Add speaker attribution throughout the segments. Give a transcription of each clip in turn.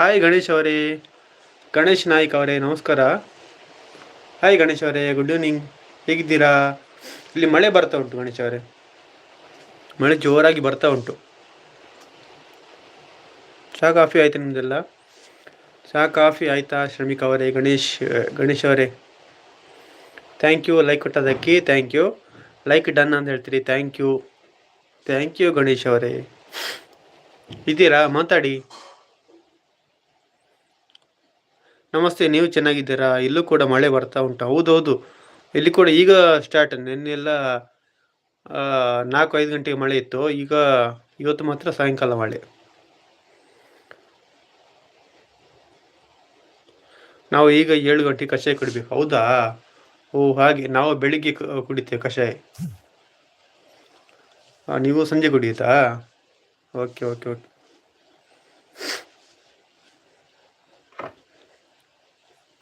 Speaker 1: Hi Ganesh ಅವರೇ. ಗಣೇಶ್ ನಾಯ್ಕ್ ಅವರೇ, ನಮಸ್ಕಾರ. ಹಾಯ್ ಗಣೇಶ್ ಅವರೇ ಗುಡ್ ಈವ್ನಿಂಗ್ ಹೇಗಿದ್ದೀರಾ? ಇಲ್ಲಿ ಮಳೆ ಬರ್ತಾ ಉಂಟು ಗಣೇಶ್ ಅವರೇ. ಮಳೆ ಜೋರಾಗಿ ಬರ್ತಾ ಉಂಟು. ಚಹಾ, ಕಾಫಿ ಆಯ್ತು ನಿಮ್ದೆಲ್ಲ? ಚಹಾ, ಕಾಫಿ ಆಯ್ತಾ, ಶ್ರಮಿಕ್ ಅವರೇ, ಗಣೇಶ್ ಗಣೇಶ್ ಅವರೇ? ಥ್ಯಾಂಕ್ ಯು ಲೈಕ್ ಕೊಟ್ಟದಕ್ಕೆ ಥ್ಯಾಂಕ್ ಯು ಲೈಕ್ ಡನ್ ಅಂತ ಹೇಳ್ತೀರಿ thank you thank you Ganesh ಅವರೇ. ಇದ್ದೀರಾ? ಮಾತಾಡಿ. ನಮಸ್ತೆ, ನೀವು ಚೆನ್ನಾಗಿದ್ದೀರಾ? ಇಲ್ಲೂ ಕೂಡ ಮಳೆ ಬರ್ತಾ ಉಂಟು? ಹೌದೌದು ಇಲ್ಲಿ ಕೂಡ ಈಗ ಸ್ಟಾರ್ಟ್ ನಿನ್ನೆಲ್ಲ ನಾಲ್ಕು ಐದು ಗಂಟೆಗೆ ಮಳೆ ಇತ್ತು. ಈಗ ಇವತ್ತು ಮಾತ್ರ ಸಾಯಂಕಾಲ ಮಳೆ. ನಾವು ಈಗ ಏಳು ಗಂಟೆಗೆ ಕಷಾಯ ಕುಡಿಬೇಕು. ಹೌದಾ? ಓ, ಹಾಗೆ. ನಾವು ಬೆಳಿಗ್ಗೆ ಕುಡಿತೇವೆ ಕಷಾಯ. ನೀವು ಸಂಜೆ ಕುಡಿಯುತ್ತಾ? Okay okay okay.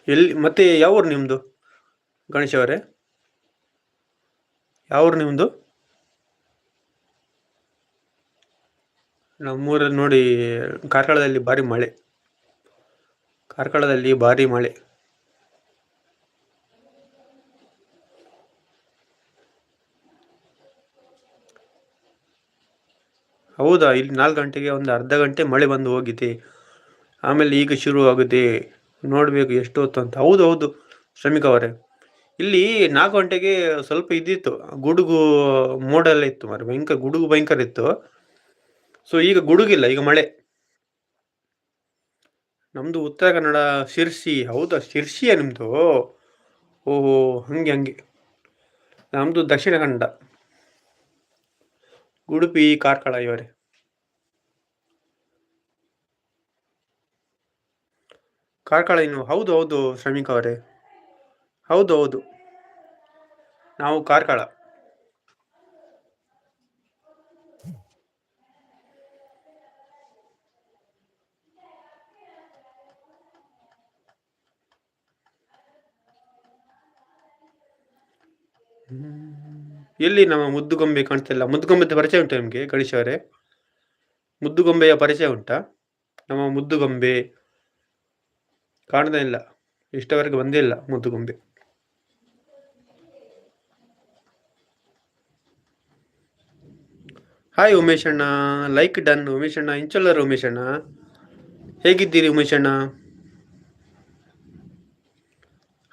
Speaker 1: ಎಲ್ಲಿ, ಮತ್ತೆ ಯಾವ ಊರು ನಿಮ್ಮದು ಗಣೇಶ್ ಅವರೇ? ಯಾವ ಊರು ನಿಮ್ಮದು ನಮ್ಮೂರಲ್ಲಿ ನೋಡಿ, ಕಾರ್ಕಳದಲ್ಲಿ ಭಾರಿ ಮಳೆ. ಕಾರ್ಕಳದಲ್ಲಿ ಭಾರಿ ಮಳೆ. ಹೌದಾ, ಇಲ್ಲಿ ನಾಲ್ಕು ಗಂಟೆಗೆ ಒಂದು ಅರ್ಧ ಗಂಟೆ ಮಳೆ ಬಂದು ಹೋಗಿದೆ. ಆಮೇಲೆ ಈಗ ಶುರು ಆಗುತ್ತೆ ನೋಡಬೇಕು ಎಷ್ಟು ಹೊತ್ತು ಅಂತ. ಹೌದು ಹೌದು ಶ್ರಮಿಕ್ ಅವರೇ ಇಲ್ಲಿ ನಾಲ್ಕು ಗಂಟೆಗೆ ಸ್ವಲ್ಪ ಇದ್ದಿತ್ತು ಗುಡುಗು ಮೋಡೆಲ್ಲ ಇತ್ತು ಮಾರೆ ಭಯಂಕರ ಗುಡುಗು ಭಯಂಕರ ಇತ್ತು. ಸೊ ಈಗ ಗುಡುಗಿಲ್ಲ, ಈಗ ಮಳೆ. ನಮ್ದು ಉತ್ತರ ಕನ್ನಡ ಶಿರ್ಸಿ, ಹೌದಾ? ಶಿರ್ಸಿಯಾ ನಿಮ್ದು? ಓಹೋ, ಹಂಗೆ ಹಂಗೆ. ನಮ್ದು ದಕ್ಷಿಣ ಕನ್ನಡ. ಉಡುಪಿ, ಕಾರ್ಕಳ ಇವರೇ. ಕಾರ್ಕಳ ಇನ್ನು ಹೌದು ಹೌದು ಶ್ರಮಿಕ ಅವರೇ ಹೌದು ಹೌದು. ನಾವು ಕಾರ್ಕಳ. ಎಲ್ಲಿ ನಮ್ಮ ಮುದ್ದುಗೊಂಬೆ ಕಾಣ್ತಿಲ್ಲ? ಮುದ್ದುಗೊಂಬೆದ ಪರಿಚಯ ಉಂಟು ನಿಮಗೆ ಗಣೇಶ್ ಅವರೇ ಮುದ್ದುಗೊಂಬೆಯ ಪರಿಚಯ ಉಂಟಾ? ನಮ್ಮ ಮುದ್ದುಗೊಂಬೆ. ಕಾಣ್ತಾ ಇಲ್ಲ. ಇಷ್ಟವರೆಗೆ ಬಂದೇ ಇಲ್ಲ ಮುದ್ದುಗುಂಬೆ ಹಾಯ್ ಉಮೇಶ್ ಅಣ್ಣ. ಲೈಕ್ ಡನ್ ಉಮೇಶ್ ಅಣ್ಣ. ಇಂಚಲ್ಲರ್ ಉಮೇಶ್ ಅಣ್ಣ. ಹೇಗಿದ್ದೀರಿ ಉಮೇಶ್ ಅಣ್ಣ?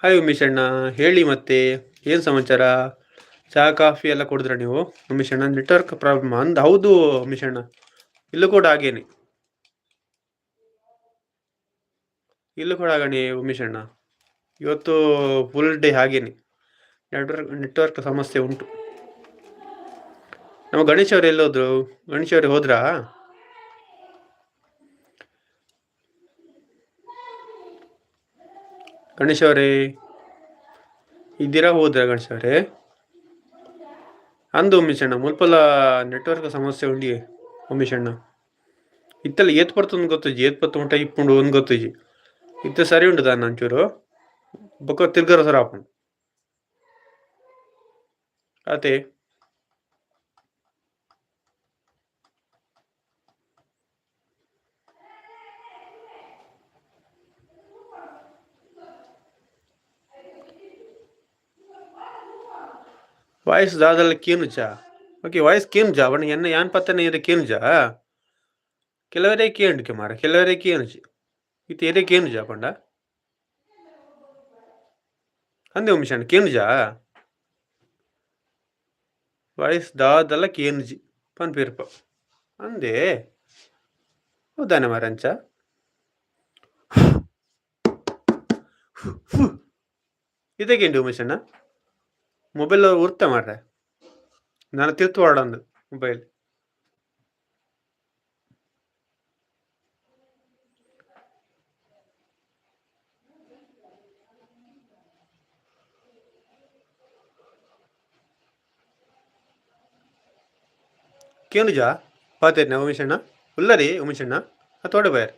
Speaker 1: ಹಾಯ್ ಉಮೇಶ್ ಅಣ್ಣ. ಹೇಳಿ ಮತ್ತೆ. ಏನು ಸಮಾಚಾರ? ಚಹಾ, ಕಾಫಿ ಎಲ್ಲ ಕುಡಿದ್ರ ನೀವು? ಉಮೇಶ್ ಅಣ್ಣ ನೆಟ್ವರ್ಕ್ ಪ್ರಾಬ್ಲಮ್ ಅಂದ್. ಹೌದು ಉಮೇಶ್ ಅಣ್ಣ. ಇಲ್ಲೂ ಕೂಡ ಹಾಗೇನೆ. ಇಲ್ಲೂ ಕೂಡ ಗಣೇ ಉಮೇಶ್ ಅಣ್ಣ. ಇವತ್ತು ಫುಲ್ ಡೇ ಹಾಗೇನೆ. ನೆಟ್ವರ್ಕ್ ನೆಟ್ವರ್ಕ್ ಸಮಸ್ಯೆ ಉಂಟು. ನಮ್ಮ ಗಣೇಶ್ ಅವ್ರು ಎಲ್ಲೋದ್ರು? ಗಣೇಶ್ ಅವ್ರಿಗೆ ಹೋದ್ರಾ? ಗಣೇಶ್ ಅವರೇ, ಇದ್ದೀರಾ ಹೋದ್ರಾ ಗಣೇಶ್ ಅವರೇ? ಅಂದು ಉಮೇಶ್ ಅಣ್ಣ ಮುಲ್ಪಲ ನೆಟ್ವರ್ಕ್ ಸಮಸ್ಯೆ ಉಂಡಿ ಉಮೇಶ್ ಅಣ್ಣ. ಇತ್ತಲ್ಲ ಏತ್ ಬರ್ತಂದು ಗೊತ್ತಿಜಿ, ಏತ್ ಬತ್ತ ಉಂಟ, ಇಪ್ಪುಂಡು ಒಂದು ಗೊತ್ತಜ್ಜಿ ಇದು ಸರಿ ಉಂಟು ದಾನ್ ಒಂಚೂರು ಬೊಕ್ಕ ತಿರ್ಗರ ಸರ ಹಾಕೊಂಡು ಅದೇ ವಾಯ್ಸ್ ದಾದಲ್ಲ ಕೇನುಜಾ ಓಕೆ ವಾಯ್ಸ್ ಕೇನುಜಾ ಅವನಿಗೆ ಎನ್ನ ಯಾನ್ ಪತ್ತನೇ ಇದೆ ಕೇನುಜಾ ಕೆಲವರೇ ಕೇಂಡ್ಕೆ ಮಾರ ಕೆಲವರೇ ಕೇನುಜಿ ಇತ್ತು ಕೇನು ಕೇನುಜಾ ಪಂಡ? ಅಂದೆ ಉಮಿಷನ್ ಕೇನುಜಾ ವಾಯ್ಸ್ ದಾದಲ್ಲ ಕೇನುಜಿ ಪನ್ಪಿರ್ಪ ಅಂದೆ, ಹೌದಾನೆ ಮಾರಂಚ ಇದಕ್ಕೇನು ಉಮೇಶಣ್ಣ ಮೊಬೈಲ್ ಉರ್ತ ಮಾಡ್ರೆ ನಾನು ತಿರ್ತು ವಾಡಂದು ಮೊಬೈಲ್. ಕೇನುಜ ಪಾತೇರ್ನ ಉಮೇಶಣ್ಣ ಉಲ್ಲರಿ ಉಮೇಶಣ್ಣ ತೋಡೆ ಬಯರ್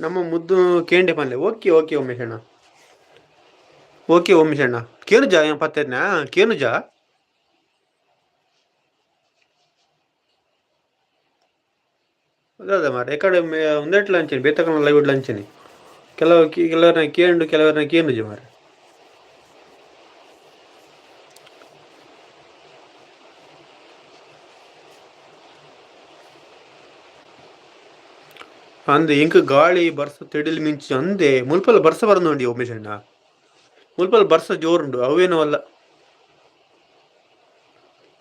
Speaker 1: ನಮ್ಮ ಮುದ್ದು ಕೇಂಡೆ ಪಲ್ಲೆ ಓಕೆ ಓಕೆ ಉಮೇಶಣ್ಣ ಓಕೆ ಉಮೇಶಣ್ಣ ಕೇನುಜ ಏನ್ ಪತ್ತೇರ್ನ ಕೇನುಜ ಅದ ಮಾರ ಎಕಡೆ ಒಂದೆಟ್ಟು ಲಂಚನಿ ಬೇತಕನ ಲೈವ್ ಲಂಚನಿ ಕೆಲವು ಕೆಲವರನ್ನ ಕೇಂಡು ಕೆಲವರನ್ನ ಕೇನುಜ ಮಾರ ಅಂದೆ ಇಂಕ್ ಗಾಳಿ ಬರ್ಸ ತಿಡಿಲ್ ಮಿಂಚು ಅಂದೆ ಮುಲ್ಪಲ್ಲ ಬರ್ಸ ಬರಂದು ಉಂಡಿ ಒಮ್ಮೆ ಅಣ್ಣ. ಮುಲ್ಪಲ್ಲ ಬರ್ಸ ಜೋರುಂಡು, ಅವೇನು ಅಲ್ಲ.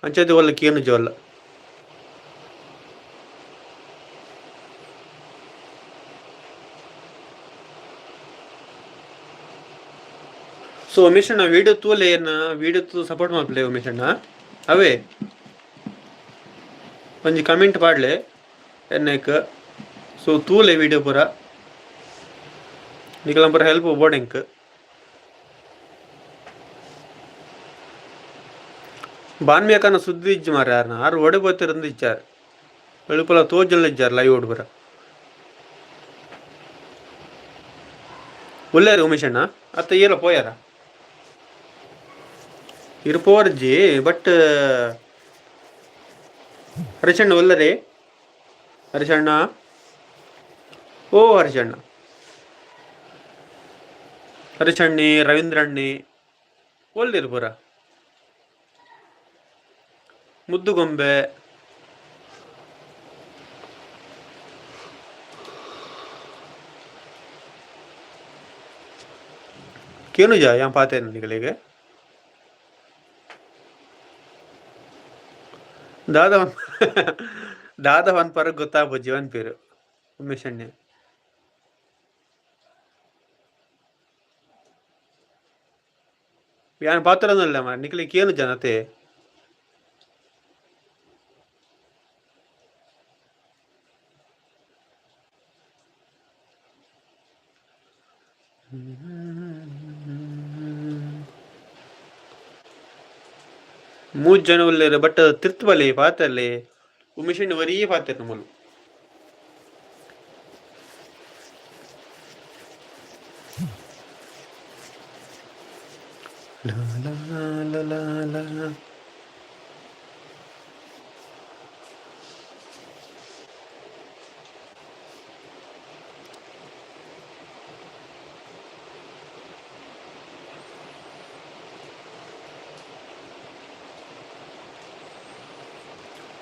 Speaker 1: ಅಂಚದೆ ಒಲ್ಲ ಕೇನು ಜೋಲ್ಲ ಸೊ ಉಮೇಶ್ ಅಣ್ಣ, ವಿಡಿಯೋ ತೂಲೆ ಏನ, ವಿಡಿಯೋ ತೂ ಸಪೋರ್ಟ್ ಮಾಡ್ಲೆ ಉಮೇಶ್ ಅಣ್ಣ? ಅವೇ, ಒಂಜಿ ಕಮೆಂಟ್ ಪಾಡ್ಲೆ ಎನ್ನೈಕ್ सो तू ले वीडियो पूरा निकल पर हेल्प ओबोर्डिंग ಬಾನ್ಮಿಯಕ್ಕನ ಸುದ್ದಿಜ್ಜು ಮಾರ ಯಾರನ್ನ ಆರು ಒಡೆ ಬರ್ತಿರಂದು ಇಚ್ಚಾರ ಬೆಳುಪಲ ತೋಜಲ್ಲ ಇಚ್ಚಾರ ಲೈವ್ ಓಡ್ಬರ ಒಳ್ಳೆಯ ಉಮೇಶಣ್ಣ ಅತ್ತ ಏಲ ಪೋಯಾರ ಇರ್ಪೋರ್ಜಿ ಬಟ್ ಹರಿಶಣ್ಣ ಒಲ್ಲರೇ ಹರಿಶಣ್ಣ ಓ ಹರಿಶಣ್ಣ ಹರಿಶಣ್ಣಿ ರವೀಂದ್ರಣ್ಣಿ ಒಲ್ಲಿರ್ಪುರ ಮುದ್ದುಗೊಂಬೆ. ಕೇನುಜ, ಯಾ ಪಾತೆ ನನಗಳಿಗೆ ದಾದವನ್ ದಾದವನ್ ಪರ ಗೊತ್ತಾಗ್ಬೋದು ಜೀವನ್ ಪೇರು, ಉಮೇಶ್ ಯಾನ್ ಪಾತ್ರನಲ್ಲ ಮ ನಿಕ್ಲಿಕ್ಕೆ ಏನು ಜನತೆ? ಮೂ ಜನ ಉಳ್ಳೇರು ಬಟ್ ತಿರ್ತಬಲೆ ಪಾತಲ್ಲಿ ಉಮೇಶ್ ವರೀ ಪಾತ್ರ ನಮ್ಮಲು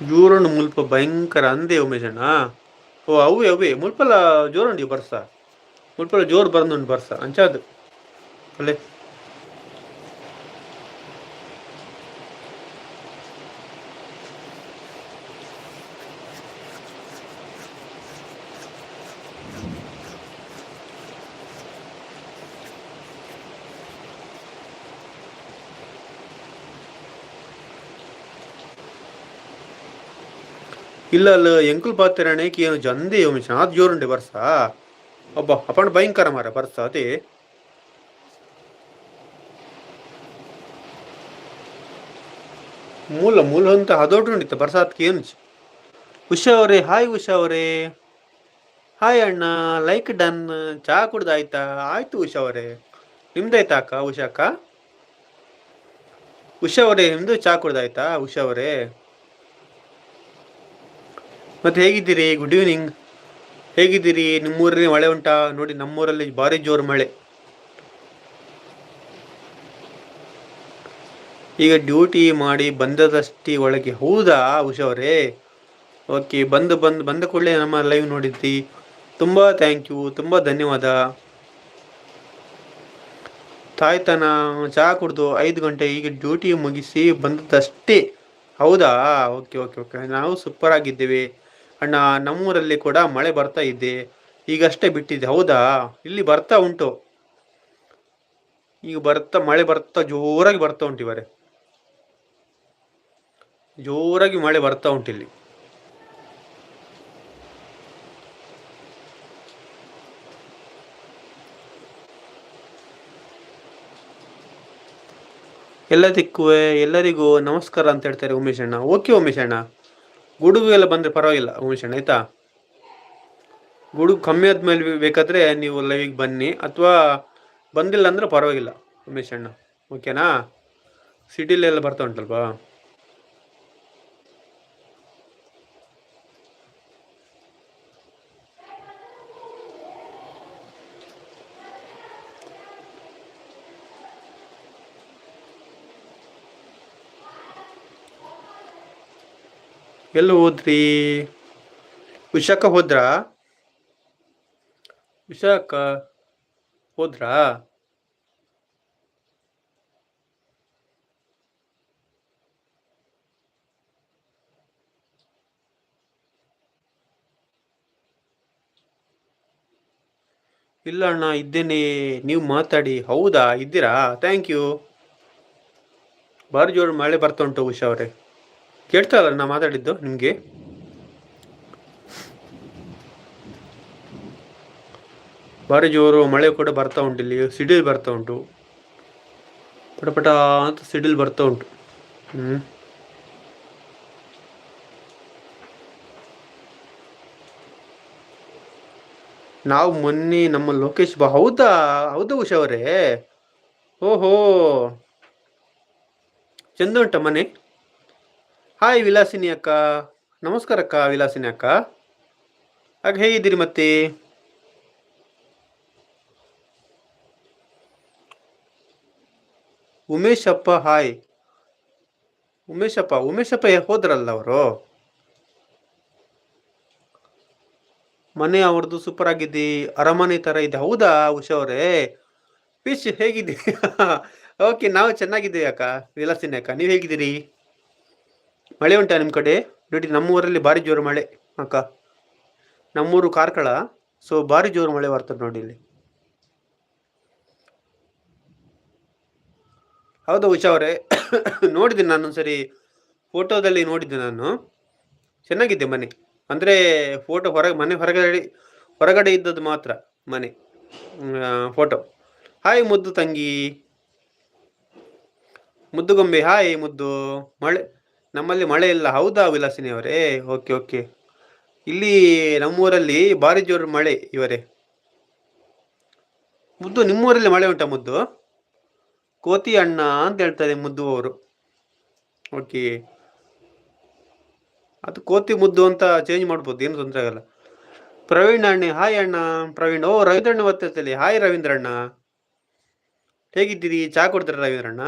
Speaker 1: ಜೋರಂಡು ಮುಲ್ಪ ಭಯಂಕರ ಅಂದೆ ಉಮೇಶಣ್ಣ ಓ, ಅವೇ ಅವೇ ಮುಲ್ಪಲ್ಲ ಜೋರಂಡಿ ಬರ್ಸ? ಮುಲ್ಪಲ ಜೋರು ಬಂದುಂಡು ಬರ್ಸ? ಅಂಚಾದು ಅಲ್ಲೇ. ಇಲ್ಲ ಎಂಕುಲ್ ಪಾತ್ರಣೆ ಏನು ಜಂದೆ ಯೋಮಿಶ ಅದು ಜೋರುಂಡೆ ಬರ್ಸ? ಒಬ್ಬ ಅಪ್ಪಣ ಭಯಂಕರ ಮಾರ ಬರ್ಸ ಅದೇ? ಮೂಲ ಮೂಲ ಅಂತ ಹದೋಟುಂಡಿತ್ತ ಬರ್ಸಾತ್ಗೆ ಏನು ಉಷಾ ಅವರೇ, ಹಾಯ್ ಉಷಾ ಅವರೇ. ಹಾಯ್ ಅಣ್ಣ, ಲೈಕ್ ಡನ್, ಚಾ ಕುಡ್ದಾಯ್ತಾ? ಆಯ್ತು ಉಷಾ ಅವರೇ. ನಿಮ್ದಾಯ್ತಾ ಅಕ್ಕ, ಉಷಾ ಅಕ್ಕ? ಉಷಾ ಅವರೇ, ನಿಮ್ದು ಚಾ ಕುಡ್ದಾಯ್ತಾ ಉಷಾ ಅವರೇ? ಮತ್ತೆ ಹೇಗಿದ್ದೀರಿ? ಗುಡ್ ಈವ್ನಿಂಗ್ ಹೇಗಿದ್ದೀರಿ? ನಿಮ್ಮೂರಲ್ಲಿ ಮಳೆ ಉಂಟಾ? ನೋಡಿ, ನಮ್ಮೂರಲ್ಲಿ ಭಾರಿ ಜೋರು ಮಳೆ. ಈಗ ಡ್ಯೂಟಿ ಮಾಡಿ ಬಂದದಷ್ಟೇ ಒಳಗೆ. ಹೌದಾ ಉಷಾ ಓಕೆ ಬಂದು ಬಂದು, ಬಂದ ಕೂಡಲೇ ನಮ್ಮ ಲೈವ್ ನೋಡಿದ್ದಿ ತುಂಬ ಥ್ಯಾಂಕ್ ಯು ತುಂಬ ಧನ್ಯವಾದ. ತಾಯ್ತನ, ಚಹಾ ಕುಡ್ದು ಐದು ಗಂಟೆ ಈಗ ಡ್ಯೂಟಿ ಮುಗಿಸಿ ಬಂದದಷ್ಟೇ. ಹೌದಾ? ಓಕೆ ಓಕೆ ಓಕೆ ನಾವು ಸೂಪರ್ ಆಗಿದ್ದೇವೆ. ಅಣ್ಣ, ನಮ್ಮೂರಲ್ಲಿ ಕೂಡ ಮಳೆ ಬರ್ತಾ ಇದೆ. ಈಗಷ್ಟೇ ಬಿಟ್ಟಿದೆ. ಹೌದಾ? ಇಲ್ಲಿ ಬರ್ತಾ ಉಂಟು. ಈಗ ಬರ್ತಾ, ಮಳೆ ಬರ್ತಾ, ಜೋರಾಗಿ ಬರ್ತಾ ಉಂಟು ಇವರೇ. ಜೋರಾಗಿ ಮಳೆ ಬರ್ತಾ ಉಂಟು ಇಲ್ಲಿ. ಎಲ್ಲದಕ್ಕೂ ಎಲ್ಲರಿಗೂ ನಮಸ್ಕಾರ ಅಂತ ಹೇಳ್ತಾರೆ ಉಮೇಶ್ ಅಣ್ಣ. ಓಕೆ ಉಮೇಶ್ ಅಣ್ಣ. ಗುಡುಗು ಎಲ್ಲ ಬಂದರೆ ಪರವಾಗಿಲ್ಲ ಉಮೇಶಣ್ಣ ಆಯಿತಾ? ಗುಡುಗು ಕಮ್ಮಿ ಆದ್ಮೇಲೆ ಬೇಕಾದರೆ ನೀವು ಲೈವಿಗೆ ಬನ್ನಿ, ಅಥವಾ ಬಂದಿಲ್ಲ ಅಂದ್ರೆ ಪರವಾಗಿಲ್ಲ ಉಮೇಶಣ್ಣ ಓಕೆನಾ ಸಿಟಿಲೆಲ್ಲ ಬರ್ತಾ ಉಂಟಲ್ವಾ? ಎಲ್ಲಿ ಹೋದ್ರಿ? ವಿಶಾಖ ಹೋದ್ರ? ವಿಶಾಖ ಹೋದ್ರ? ಇಲ್ಲ ಅಣ್ಣ, ಇದ್ದೇನೆ. ನೀವು ಮಾತಾಡಿ. ಹೌದಾ? ಇದ್ದೀರಾ? ಥ್ಯಾಂಕ್ ಯು ಬಾರಿ ಜೋರು ಮಳೆ ಬರ್ತಾ ಉಂಟು ಉಷಾ ಅವರೇ. ಕೇಳ್ತಾ ಇಲ್ಲ ನಾ ಮಾತಾಡಿದ್ದು ನಿಮಗೆ? ಭಾರಿ ಜೋರು ಮಳೆ ಕೂಡ ಬರ್ತಾ ಉಂಟು ಇಲ್ಲಿ, ಸಿಡಿಲ್ ಬರ್ತಾ ಉಂಟು. ಪಟಪಟ ಅಂತ ಸಿಡಿಲ್ ಬರ್ತಾ ಉಂಟು. ಹ್ಞೂ ನಾವು ಮೊನ್ನೆ ನಮ್ಮ ಲೋಕೇಶ್ ಬಾ, ಹೌದಾ ಹೌದಾ ಉಷಾ ಅವರೇ? ಓಹೋ. ಚಂದ ಉಂಟ ಮನೆ? ಹಾಯ್ ವಿಲಾಸಿನಿ ಅಕ್ಕ. ನಮಸ್ಕಾರ ಅಕ್ಕ, ವಿಲಾಸಿನಿ ಅಕ್ಕ. ಆಗ ಹೇಗಿದ್ದೀರಿ ಮತ್ತೆ? ಉಮೇಶಪ್ಪ ಹಾಯ್ ಉಮೇಶಪ್ಪ ಉಮೇಶಪ್ಪ ಹೋದ್ರಲ್ಲ ಅವರು? ಮನೆ ಅವ್ರದ್ದು ಸೂಪರ್ ಆಗಿದೆ, ಅರಮನೆ ತರ ಇದೆ. ಹೌದಾ ಉಷಾ ಅವರೇ? ಫಿಶ್ ಹೇಗಿದೆ ಓಕೆ ನಾವು ಚೆನ್ನಾಗಿದ್ದೀವಿ ಅಕ್ಕ, ವಿಲಾಸಿನಿ ಅಕ್ಕ. ನೀವು ಹೇಗಿದ್ದೀರಿ? ಮಳೆ ಉಂಟಾ ನಿಮ್ಮ ಕಡೆ? ನೋಡಿ, ನಮ್ಮೂರಲ್ಲಿ ಭಾರಿ ಜೋರು ಮಳೆ, ಅಕ್ಕ. ನಮ್ಮೂರು ಕಾರ್ಕಳ ಸೊ ಭಾರಿ ಜೋರು ಮಳೆ ಬರ್ತದೆ ನೋಡಿ ಇಲ್ಲಿ. ಹೌದಾ ಉಷಾ ಅವರೇ, ನೋಡಿದ್ದೀನಿ ನಾನು ಸರಿ ಫೋಟೋದಲ್ಲಿ ನೋಡಿದ್ದೆ ನಾನು. ಚೆನ್ನಾಗಿದೆ ಮನೆ. ಅಂದರೆ ಫೋಟೋ ಹೊರಗೆ, ಮನೆ ಹೊರಗಡೆ ಹೊರಗಡೆ ಇದ್ದದ್ದು ಮಾತ್ರ ಮನೆ ಫೋಟೋ. ಹಾಯ್ ಮುದ್ದು ತಂಗಿ. ಮುದ್ದು ಗೊಂಬೆ ಹಾಯ್ ಮುದ್ದು. ಮಳೆ ನಮ್ಮಲ್ಲಿ ಮಳೆ ಇಲ್ಲ. ಹೌದಾ ವಿಲಾಸಿನಿ ಅವರೇ? Okay okay. ಇಲ್ಲಿ ನಮ್ಮೂರಲ್ಲಿ ಭಾರಿ ಜೋರು ಮಳೆ ಇವರೇ. ಮುದ್ದು ನಿಮ್ಮೂರಲ್ಲಿ ಮಳೆ ಉಂಟಾ ಮುದ್ದು? ಕೋತಿ ಅಣ್ಣ ಅಂತ ಹೇಳ್ತಾರೆ ಮುದ್ದು ಅವರು. ಓಕೆ. ಅದು ಕೋತಿ ಮುದ್ದು ಅಂತ ಚೇಂಜ್ ಮಾಡ್ಬೋದು, ಏನು ತೊಂದರೆ ಆಗಲ್ಲ. ಪ್ರವೀಣ್ ಅಣ್ಣ, ಹಾಯ್ ಅಣ್ಣ. ಪ್ರವೀಣ್, ಓ ರವೀಂದ್ರಣ್ಣ ಬರ್ತಿರ್ತಲ್ಲಿ ಹಾಯ್ ರವೀಂದ್ರಣ್ಣ. ಹೇಗಿದ್ದೀರಿ? ಚಾ ಕೊಡ್ತೀರ ರವೀಂದ್ರಣ್ಣ?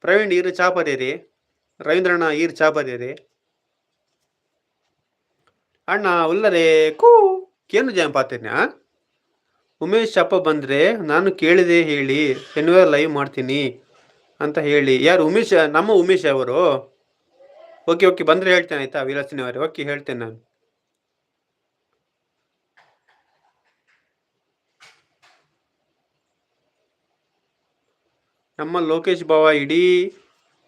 Speaker 1: ಪ್ರವೀಣ್, ಇರು, ಚಾ ಪದೇರಿ ರವೀಂದ್ರಣ್ಣ ಈರ್ ಚಾ ಪದೇರಿ ಅಣ್ಣ ಉಲ್ಲರೇ ಕೂ, ಕೇನು ಜಾಮ್ ಪಾತೇನ್ಯಾ? ಉಮೇಶ್ ಚಪ್ಪ ಬಂದರೆ, ನಾನು ಕೇಳಿದೆ ಹೇಳಿ ಶನಿವಾರ ಲೈವ್ ಮಾಡ್ತೀನಿ ಅಂತ ಹೇಳಿ. ಯಾರು, ಉಮೇಶ್, ನಮ್ಮ ಉಮೇಶ್ ಅವರು? ಓಕೆ ಓಕೆ, ಬಂದರೆ ಹೇಳ್ತೇನೆ ಆಯ್ತಾ ವಿಲಾಸಿನಿ ಅವರೇ ಓಕೆ, ಹೇಳ್ತೇನೆ ನಾನು. ನಮ್ಮ ಲೋಕೇಶ್ ಬಾವ ಇಡೀ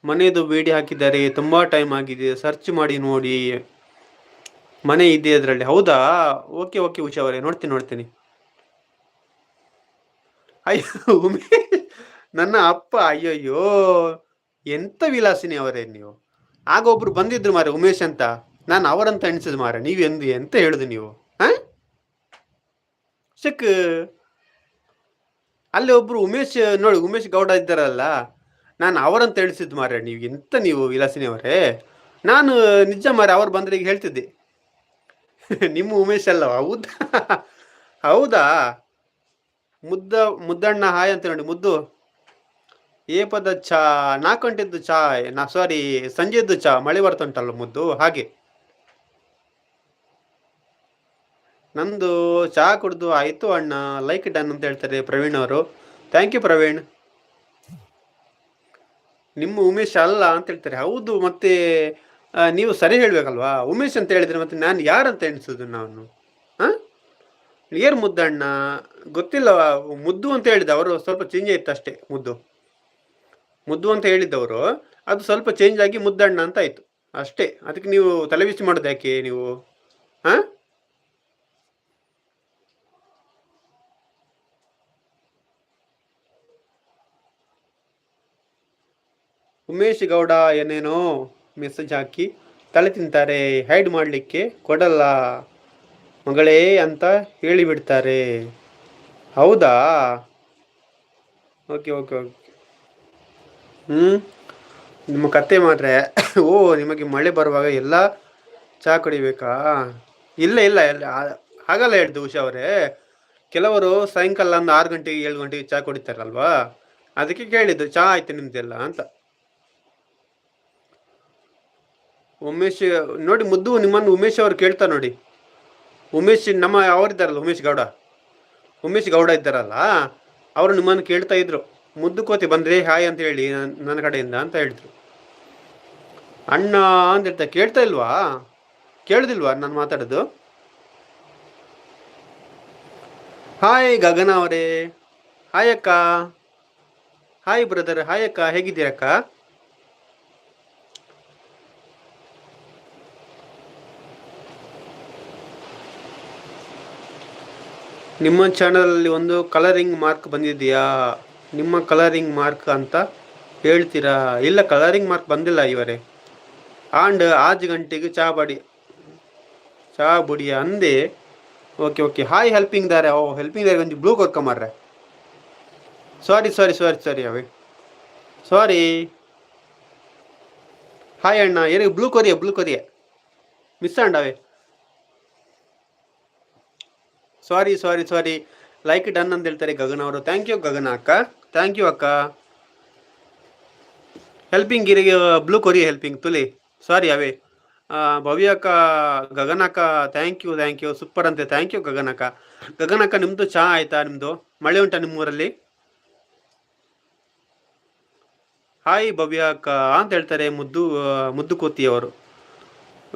Speaker 1: ಮನೆಯದು ವಿಡಿಯೋ ಹಾಕಿದ್ದಾರೆ, ತುಂಬ ಟೈಮ್ ಆಗಿದೆ ಸರ್ಚ್ ಮಾಡಿ ನೋಡಿ. ಮನೆ ಇದೆ ಅದರಲ್ಲಿ. ಹೌದಾ? ಓಕೆ ಓಕೆ ಉಷಾ ನೋಡ್ತೀನಿ ನೋಡ್ತೀನಿ. ಅಯ್ಯೋ, ಉಮೇಶ್, ನನ್ನ ಅಪ್ಪ, ಅಯ್ಯಯ್ಯೋ, ಎಂತ ವಿಲಾಸಿನಿ ಅವರೇ ನೀವು? ಆಗ ಒಬ್ರು ಬಂದಿದ್ರು ಮಾರೆ ಉಮೇಶ್ ಅಂತ. ನಾನು ಅವರಂತ ಎಣಿಸಿದ್ ಮಾರೆ ನೀವು ಎಂದು ಎಂತ ಹೇಳುದು ನೀವು? ಹ? ಶಕ್ ಅಲ್ಲಿ ಒಬ್ರು ಉಮೇಶ್, ನೋಡಿ, ಉಮೇಶ್ ಗೌಡ ಇದ್ದಾರಲ್ಲ. ನಾನು ಅವರಂತ ತಿಳಿಸಿದ್ದು ಮಾರೆ ನೀವು ಎಂತ ನೀವು ವಿಲಾಸಿನಿ ಅವರೇ? ನಾನು ನಿಜ ಮಾರೆ ಅವ್ರು ಬಂದ್ರೆ ಈಗ ಹೇಳ್ತಿದ್ದೆ. ನಿಮ್ಮ ಉಮೇಶ್ ಅಲ್ಲವ ಹೌದಾ? ಹೌದಾ? ಮುದ್ದ, ಮುದ್ದಣ್ಣ, ಹಾಯ್ ಅಂತ ನೋಡಿ, ಮುದ್ದು. ಏಪದ ಚಾ ನಾಲ್ಕು ಗಂಟೆದ್ದು ಚಾ, ನಾ ಸಾರಿ ಸಂಜೆದ್ದು ಚಾ, ಮಳೆ ಬರ್ತುಂಟಲ್ಲ ಮುದ್ದು, ಹಾಗೆ. ನಂದು ಚಹಾ ಕುಡ್ದು ಆಯ್ತು ಅಣ್ಣ ಲೈಕ್ ಡನ್ ಅಂತ ಹೇಳ್ತಾರೆ ಪ್ರವೀಣ್ ಅವರು. Thank you Praveen. ನಿಮ್ಮ ಉಮೇಶ್ ಅಲ್ಲ ಅಂತ ಹೇಳ್ತಾರೆ. ಹೌದು, ಮತ್ತೆ ನೀವು ಸರಿ ಹೇಳ್ಬೇಕಲ್ವಾ? ಉಮೇಶ್ ಅಂತ ಹೇಳಿದ್ರೆ ಮತ್ತೆ ನಾನು ಯಾರಂತ ಎಣಿಸೋದು ನಾನು? ಹಾಂ ಏರ್ ಮುದ್ದಣ್ಣ ಗೊತ್ತಿಲ್ಲ, ಮುದ್ದು ಅಂತ ಹೇಳಿದ ಅವರು ಸ್ವಲ್ಪ ಚೇಂಜ್ ಆಯ್ತು ಅಷ್ಟೇ, ಮುದ್ದು. ಮುದ್ದು ಅಂತ ಹೇಳಿದ್ದವರು, ಅದು ಸ್ವಲ್ಪ ಚೇಂಜ್ ಆಗಿ ಮುದ್ದಣ್ಣ ಅಂತ ಆಯ್ತು. ಅಷ್ಟೇ, ಅದಕ್ಕೆ ನೀವು ತಲೆಬಿಸಿ ಮಾಡೋದು ಯಾಕೆ ನೀವು? ಹಾಂ ಉಮೇಶ್ ಗೌಡ ಏನೇನೋ ಮೆಸೇಜ್ ಹಾಕಿ ತಲೆ ತಿಂತಾರೆ ಹೈಡ್ ಮಾಡಲಿಕ್ಕೆ ಕೊಡಲ್ಲ ಮಗಳೇ ಅಂತ ಹೇಳಿಬಿಡ್ತಾರೆ. ಹೌದಾ? ಓಕೆ ಓಕೆ ಓಕೆ ಹ್ಞೂ ನಿಮ್ಮ ಕತೆ ಮಾತ್ರ. ಓ, ನಿಮಗೆ ಮಳೆ ಬರುವಾಗ ಎಲ್ಲ ಚಹಾ ಕುಡಿಬೇಕಾ? ಇಲ್ಲ ಇಲ್ಲ ಇಲ್ಲ. ಹಾಗಲ್ಲ ಹೇಳ್ದು ಉಷಾ ಅವರೇ. ಕೆಲವರು ಸಾಯಂಕಾಲ ಒಂದು ಆರು ಗಂಟೆಗೆ ಏಳು ಗಂಟೆಗೆ ಚಹಾ ಕುಡಿತಾರಲ್ವಾ? ಅದಕ್ಕೆ ಕೇಳಿದ್ದು ಚಹಾ ಆಯ್ತು ನಿಮ್ದೆಲ್ಲ ಅಂತ. ಉಮೇಶ್, ನೋಡಿ ಮುದ್ದು ನಿಮ್ಮನ್ನು ಉಮೇಶ್ ಅವರು ಕೇಳ್ತಾ ನೋಡಿ. ಉಮೇಶ್ ನಮ್ಮ ಅವರಿದ್ದಾರಲ್ಲ ಉಮೇಶ್ ಗೌಡ. ಉಮೇಶ್ ಗೌಡ ಇದ್ದಾರಲ್ಲ, ಅವರು ನಿಮ್ಮನ್ನು ಕೇಳ್ತಾ ಇದ್ರು. ಮುದ್ದು ಕೋತಿ ಬಂದ್ರೆ ಹಾಯ್ ಅಂತ ಹೇಳಿ ನನ್ನ ಕಡೆಯಿಂದ ಅಂತ ಹೇಳಿದ್ರು. ಅಣ್ಣ ಅಂತ ಹೇಳ್ತಾ, ಕೇಳ್ತಾ ಇಲ್ವಾ? ಕೇಳುದಿಲ್ವಾ ನಾನು ಮಾತಾಡೋದು? ಹಾಯ್ ಗಗನ ಅವರೇ. ಹಾಯ್ ಹಾಯ್ ಬ್ರದರ್ ಹಾಯ್ ಅಕ್ಕ. ಹೇಗಿದ್ದೀರಕ್ಕ? ನಿಮ್ಮ ಚಾನಲಲ್ಲಿ ಒಂದು ಕಲರಿಂಗ್ ಮಾರ್ಕ್ ಬಂದಿದೆಯಾ? ನಿಮ್ಮ ಕಲರಿಂಗ್ ಮಾರ್ಕ್ ಅಂತ ಹೇಳ್ತೀರಾ? ಇಲ್ಲ ಕಲರಿಂಗ್ ಮಾರ್ಕ್ ಬಂದಿಲ್ಲ ಇವರೇ. ಆ್ಯಂಡ್ ಆಜು ಗಂಟೆಗೆ ಚಹಾ ಬಡಿ ಚಹಾ ಬುಡಿಯ ಅಂದೆ. ಓಕೆ ಓಕೆ ಹಾಯ್ ಹೆಲ್ಪಿಂಗ್ ದಾರೆ. ಓ ಹೆಲ್ಪಿಂಗ್ ದಾರೆ ಒಂದು ಬ್ಲೂ ಕೊರ್ಕೊಂಬರ್ರೆ ಸಾರಿ ಸಾರಿ ಸಾರಿ ಸಾರಿ ಅವೇ. ಸಾರಿ ಹಾಯ್ ಅಣ್ಣ ಏನಿಗೆ ಬ್ಲೂ ಕೊರಿಯ ಬ್ಲೂ ಕೊರಿಯ? Miss ಅಂಡವೇ sorry sorry sorry like done ಅಂತ ಹೇಳ್ತಾರೆ ಗಗನ ಅವರು. ಥ್ಯಾಂಕ್ ಯು ಗಗನ ಅಕ್ಕ. ಥ್ಯಾಂಕ್ ಯು ಅಕ್ಕ. ಹೆಲ್ಪಿಂಗ್ ಗಿರಿ ಬ್ಲೂ ಕೊರಿ ಹೆಲ್ಪಿಂಗ್ ತುಲಿ. ಸಾರಿ ಅವೇ. ಭವ್ಯ ಅಕ್ಕ, ಗಗನ ಅಕ್ಕ thank you thank you super ಅಂತೆ. ಥ್ಯಾಂಕ್ ಯು ಗಗನ ಅಕ್ಕ. ಗಗನ ಅಕ್ಕ ನಿಮ್ಮದು ಚಹಾ ಆಯ್ತಾ ನಿಮ್ಮದು ಮಳೆ ಉಂಟಾ ನಿಮ್ಮೂರಲ್ಲಿ? ಹಾಯ್ ಭವ್ಯ ಅಕ್ಕ. ಅಂತ ಹೇಳ್ತಾರೆ ಮುದ್ದು ಮುದ್ದು ಕೋತಿ ಅವರು.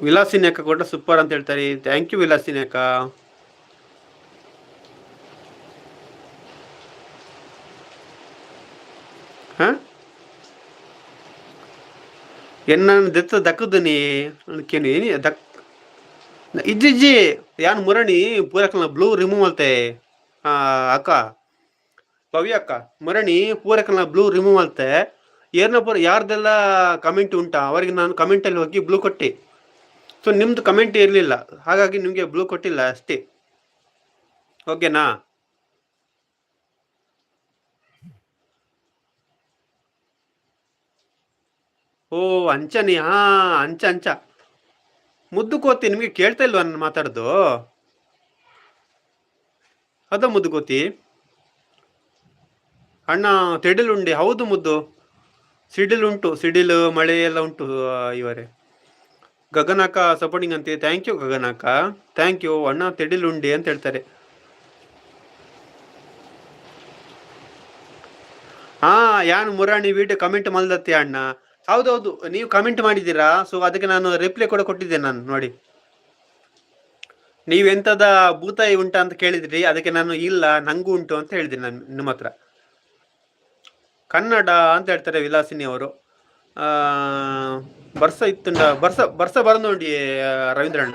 Speaker 1: ವಿಲಾಸಿನಿ ಅಕ್ಕ ಕೂಡ ಸೂಪರ್ ಅಂತ ಹೇಳ್ತಾರೆ. ಥ್ಯಾಂಕ್ ಯು ವಿಲಾಸಿನಿ ಅಕ್ಕ. ಹಾಂ? ಎನ್ನ ದಿತ್ತ ದಕ್ಕದನಿ ಅನ್ಕೇನಿ ದಕ್ ಇಜ್ಜಿಜ್ಜಿ ಇಜ್ಜಿ, ಯಾನ್ ಮುರಣಿ ಪೂರಕನ ಬ್ಲೂ ರಿಮೂವ್ ಅಲ್ತೆ ಅಕ್ಕ. ಭವ್ಯ ಅಕ್ಕ, ಮುರಣಿ ಪೂರಕನ ಬ್ಲೂ ರಿಮೂವ್ ಅಲ್ತೆ ಏನೋ ಪೂರ ಯಾರ್ದೆಲ್ಲ ಕಮೆಂಟ್ ಉಂಟಾ? ಅವರಿಗೆ ನಾನು ಕಮೆಂಟಲ್ಲಿ ಹೋಗಿ ಬ್ಲೂ ಕೊಟ್ಟಿ. ಸೊ ನಿಮ್ದು ಕಮೆಂಟ್ ಇರಲಿಲ್ಲ. ಹಾಗಾಗಿ ನಿಮಗೆ ಬ್ಲೂ ಕೊಟ್ಟಿಲ್ಲ ಅಷ್ಟೇ. ಓಕೆನಾ ಓ ಅಂಚನಿ ಹಾ ಅಂಚ ಅಂಚ. ಮುದ್ದು ಕೋತಿ ನಿಮಗೆ ಕೇಳ್ತಾ ಇಲ್ವಾ ನಾನು ಮಾತಾಡೋದು? ಅದ ಮುದ್ದು ಕೋತಿ? ಅಣ್ಣ, ತಿಡಿಲು ಉಂಡೆ. ಹೌದು ಮುದ್ದು. ಸಿಡಿಲು ಉಂಟು. ಸಿಡಿಲು, ಮಳೆ ಎಲ್ಲ ಉಂಟು ಇವರೆ. ಗಗನಾಕ ಸಪೋರ್ಟಿಂಗ್ ಅಂತ. ಥ್ಯಾಂಕ್ ಯು ಗಗನಾಕ. ಥ್ಯಾಂಕ್ ಯು ಅಣ್ಣ ಉಂಡೆ ಅಂತ ಹೇಳ್ತಾರೆ. ಹಾ, ಯಾನ್ ಮುರಾಣಿ ವೀಡಿಯೋ ಕಮೆಂಟ್ ಮಲ್ದತ್ತೆ ಅಣ್ಣ? ಹೌದೌದು, ನೀವು ಕಮೆಂಟ್ ಮಾಡಿದ್ದೀರಾ? ಸೊ ಅದಕ್ಕೆ ನಾನು ರಿಪ್ಲೈ ಕೂಡ ಕೊಟ್ಟಿದ್ದೆ ನಾನು, ನೋಡಿ. ನೀವೆಂತದ ಭೂತಾಯಿ ಉಂಟಾ ಅಂತ ಕೇಳಿದ್ರಿ, ಅದಕ್ಕೆ ನಾನು ಇಲ್ಲ, ನಂಗೂ ಉಂಟು ಅಂತ ಹೇಳಿದೆ ನಾನು, ನಿಮ್ಮ ಹತ್ರ. ಕನ್ನಡ ಅಂತ ಹೇಳ್ತಾರೆ ವಿಲಾಸಿನಿ ಅವರು. ಬರ್ಸ ಇತ್ತು ಬರ್ಸ ಬರ್ಸ ಬರ್ದು ನೋಡಿ ರವೀಂದ್ರಣ್ಣ.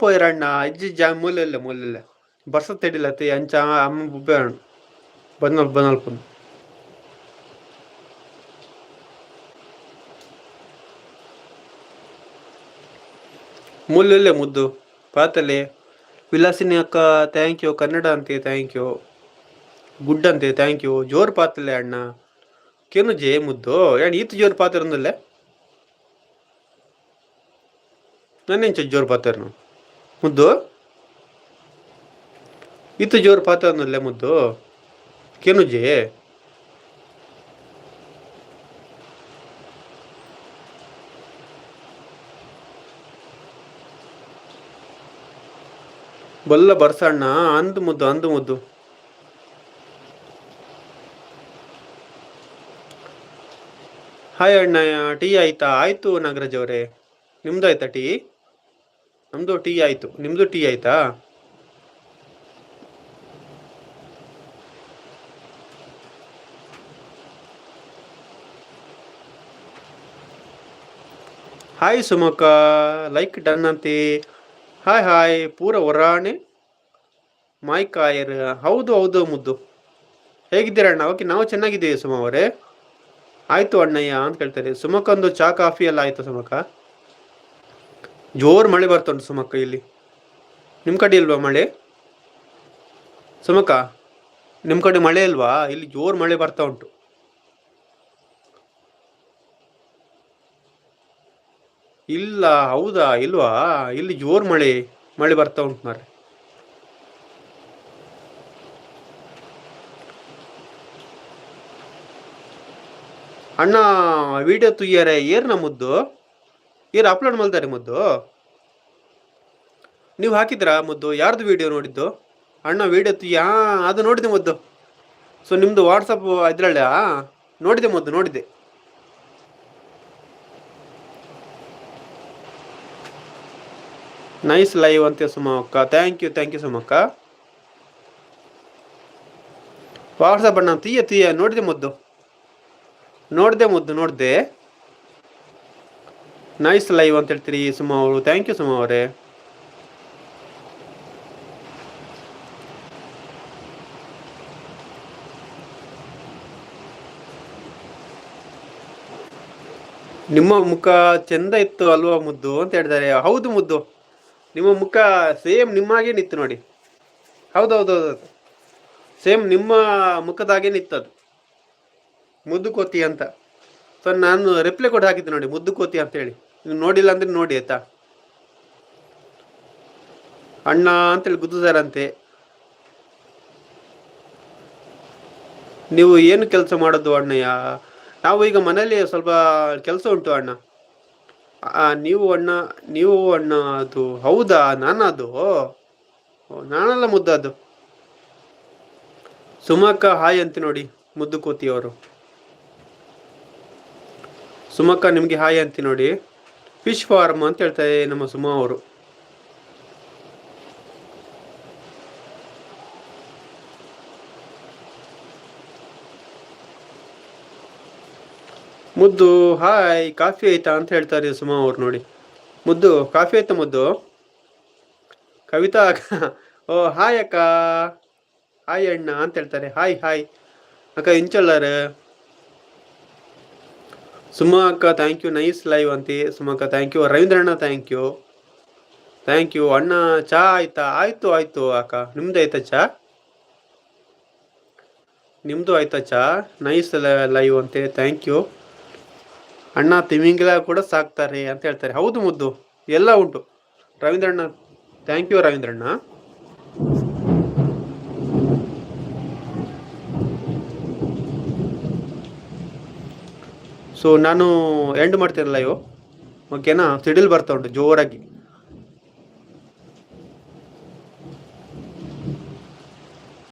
Speaker 1: ಪೋಯಿರಣ್ಣ ಅಜ್ಜಿ ಜಾ ಮೂಲೆಲ್ಲ ಮೂಲೆಲ್ಲ ಬರ್ಸ ತೆಡಿಲ್ಲ ತಿ ಅಂಚ, ಅಮ್ಮ, ಬುಬ್ಬೆ ಅಣ್ಣ. ಬಂದಲ್ಪ ಬಂದಲ್ಪ ಮೂಲೆಲ್ಲೇ ಮುದ್ದು. ಪಾತಲೆ ವಿಲಾಸಿನಿ ಅಕ್ಕ ಥ್ಯಾಂಕ್ ಯು ಕನ್ನಡ ಅಂತೆ ಥ್ಯಾಂಕ್ ಯು ಗುಡ್ ಅಂತೆ ಥ್ಯಾಂಕ್ ಯು ಜೋರು ಪಾತಲೆ ಅಣ್ಣ. ಕೇನು ಜೇ ಮುದ್ದು? ಏನು ಈತ ಜೋರು ಪಾತಿರಂದಲ್ಲೇ ನನ್ನೇನು ಜೋರು ಪಾತಿರ್ನು ಮುದ್ದು? ಇತ್ತು ಜೋರು ಪಾತಿರಂದಲ್ಲೇ ಮುದ್ದು. ಕೇನು ಜೇ ಬಲ್ಲ ಬರ್ಸಣ್ಣ, ಅಂದು ಮುದ್ದು ಅಂದು ಮುದ್ದು. ಹಾಯ್ ಅಣ್ಣ ಟೀ ಆಯ್ತಾ? ಆಯ್ತು ನಾಗರಾಜ್ ಅವರೇ. ನಿಮ್ದು ಆಯ್ತಾ ಟೀ? ನಮ್ದು ಟೀ ಆಯ್ತು. ನಿಮ್ದು ಟೀ ಆಯ್ತಾ? ಹಾಯ್ ಸುಮಕ್ಕ ಲೈಕ್ ಡನ್ ಅಂತಿ. ಹಾಯ್ ಹಾಯ್ ಪೂರ ಹೊರಾಣೆ ಮೈ ಕಾಯರ್, ಹೌದು ಹೌದು ಮುದ್ದು. ಹೇಗಿದ್ದೀರ ಅಣ್ಣ? ಓಕೆ ನಾವು ಚೆನ್ನಾಗಿದ್ದೀವಿ ಸುಮ ಅವರೇ. ಆಯ್ತು ಅಣ್ಣಯ್ಯ ಅಂತ ಕೇಳ್ತಾರೆ. ಸುಮಕ್ಕಂದು ಚಾ, ಕಾಫಿ ಎಲ್ಲ ಆಯ್ತು ಸುಮಕ್ಕ? ಜೋರ್ ಮಳೆ ಬರ್ತುಂಟು ಸುಮಕ್ಕ ಇಲ್ಲಿ. ನಿಮ್ಮ ಕಡೆ ಇಲ್ವಾ ಮಳೆ? ಸುಮಕ್ಕ ನಿಮ್ಮ ಕಡೆ ಮಳೆ ಇಲ್ವಾ? ಇಲ್ಲಿ ಜೋರು ಮಳೆ ಬರ್ತಾ ಉಂಟು. ಇಲ್ಲ, ಹೌದಾ? ಇಲ್ವಾ? ಇಲ್ಲಿ ಜೋರು ಮಳೆ ಮಳೆ ಬರ್ತಾ ಉಂಟು ಮಾರೆ ಅಣ್ಣ, ವಿಡಿಯೋ ತುಯ್ಯಾರೆ ಏರ್ ಮುದ್ದು? ಏರ್ ಅಪ್ಲೋಡ್ ಮಾಡ್ತಾರೆ ಮುದ್ದು? ನೀವು ಹಾಕಿದ್ರಾ ಮುದ್ದು? ಯಾರ್ದು ವಿಡಿಯೋ ನೋಡಿದ್ದು? ಅಣ್ಣ ವಿಡಿಯೋ ಯಾ ಅದು ನೋಡಿದೆ ಮುದ್ದು. ಸೊ ನಿಮ್ಮದು ವಾಟ್ಸಪ್ ಇದ್ರಲ್ಲ ನೋಡಿದೆ ಮುದ್ದು, ನೋಡಿದೆ. ನೈಸ್ ಲೈವ್ ಅಂತೆ ಸುಮಕ್ಕ. ಥ್ಯಾಂಕ್ ಯು ಥ್ಯಾಂಕ್ ಯು ಸುಮಕ್ಕ. ವಾಟ್ಸಪ್ ಅಣ್ಣ, ತೀಯ ತೀಯ, ನೋಡಿದೆ ಮುದ್ದು. ನೋಡಿದೆ ಮುದ್ದು, ನೋಡಿದೆ. ನೈಸ್ ಲೈವ್ ಅಂತ ಹೇಳ್ತೀರಿ, ಸುಮ ಅವರು. ಥ್ಯಾಂಕ್ ಯು ಸುಮ ಅವರೇ. ನಿಮ್ಮ ಮುಖ ಚೆಂದ ಇತ್ತು ಅಲ್ವಾ ಮುದ್ದು ಅಂತ ಹೇಳಿದ್ದಾರೆ ಹೌದು ಮುದ್ದು. ನಿಮ್ಮ ಮುಖ ಸೇಮ್ ನಿಮ್ಮಾಗೆ ನಿತ್ತು ನೋಡಿ. ಹೌದು ಹೌದು ಹೌದು ಸೇಮ್ ನಿಮ್ಮ ಮುಖದಾಗೆ ನಿತ್ತದು ಮುದ್ದು ಕೋತಿ ಅಂತ. ಸೊ ನಾನು ರಿಪ್ಲೈ ಕೊಟ್ಟು ಹಾಕಿದ್ದೆ ನೋಡಿ, ಮುದ್ದು ಕೋತಿ ಅಂತ ಹೇಳಿ ನೀವು ನೋಡಿಲ್ಲ ಅಂದ್ರೆ ನೋಡಿ, ಆಯ್ತಾ? ಅಣ್ಣ ಅಂತೇಳಿ ಗುದ್ದಾರಂತೆ ನೀವು ಏನು ಕೆಲಸ ಮಾಡೋದು ಅಣ್ಣಯ್ಯ? ನಾವು ಈಗ ಮನೇಲಿ ಸ್ವಲ್ಪ ಕೆಲಸ ಉಂಟು ಅಣ್ಣ. ನೀವು ಅಣ್ಣ ನೀವು ಅಣ್ಣ ಅದು, ಹೌದಾ? ನಾನದು? ನಾನಲ್ಲ ಮುದ್ದದು ಸುಮಕ್ಕ, ಹಾಯ್ ಅಂತ ನೋಡಿ, ಮುದ್ದು ಕೋತಿಯವರು. ಸುಮಕ್ಕ ನಿಮಗೆ ಹಾಯ್ ಅಂತ ನೋಡಿ. ಫಿಶ್ ಫಾರ್ಮ್ ಅಂತ ಹೇಳ್ತಾರೆ ನಮ್ಮ ಸುಮ ಅವರು. ಮುದ್ದು, ಹಾಯ್, ಕಾಫಿ ಆಯ್ತಾ? ಅಂತ ಹೇಳ್ತಾರೆ ಸುಮಾ ಅವ್ರು ನೋಡಿ. ಮುದ್ದು, ಕಾಫಿ ಆಯ್ತಾ ಮುದ್ದು? ಕವಿತಾ, ಓ, ಹಾಯ್ ಅಕ್ಕ. ಹಾಯ್ ಅಣ್ಣ. ಅಂತ ಹೇಳ್ತಾರೆ. Hi hi. ಅಕ್ಕ ಇಂಚಲ್ಲಾರ ಸುಮಾ ಅಕ್ಕ ಥ್ಯಾಂಕ್ ಯು ನೈಸ್ ಲೈವ್ ಅಂತಿ. ಸುಮ ಅಕ್ಕ ಥ್ಯಾಂಕ್ ಯು ರವೀಂದ್ರಣ್ಣ ಥ್ಯಾಂಕ್ ಯು ಥ್ಯಾಂಕ್ ಯು ಅಣ್ಣ, ಚಾ ಆಯ್ತಾ? ಆಯ್ತು ಆಯ್ತು ಅಕ್ಕ. ನಿಮ್ದು ಆಯ್ತಾ ಚಾ? ನಿಮ್ದು ಆಯ್ತಾ ಚಾ? ನೈಸ್ ಲೈವ್ ಅಂತೆ. ಥ್ಯಾಂಕ್ ಯು ಅಣ್ಣ, ತಿಮಿಂಗಿಲ ಕೂಡ ಸಾಕ್ತಾರೆ ಅಂತ ಹೇಳ್ತಾರೆ. ಹೌದು ಮುದ್ದು. ಎಲ್ಲ ಉಂಟು. ರವೀಂದ್ರಣ್ಣ ಥ್ಯಾಂಕ್ ಯು ರವೀಂದ್ರಣ್ಣ. ಸೊ ನಾನು ಎಂಡ್ ಮಾಡ್ತೀನಲ್ಲ ಇವು. ಓಕೆನಾ ಸಿಡಿಲ್ ಬರ್ತಾ ಉಂಟು ಜೋರಾಗಿ.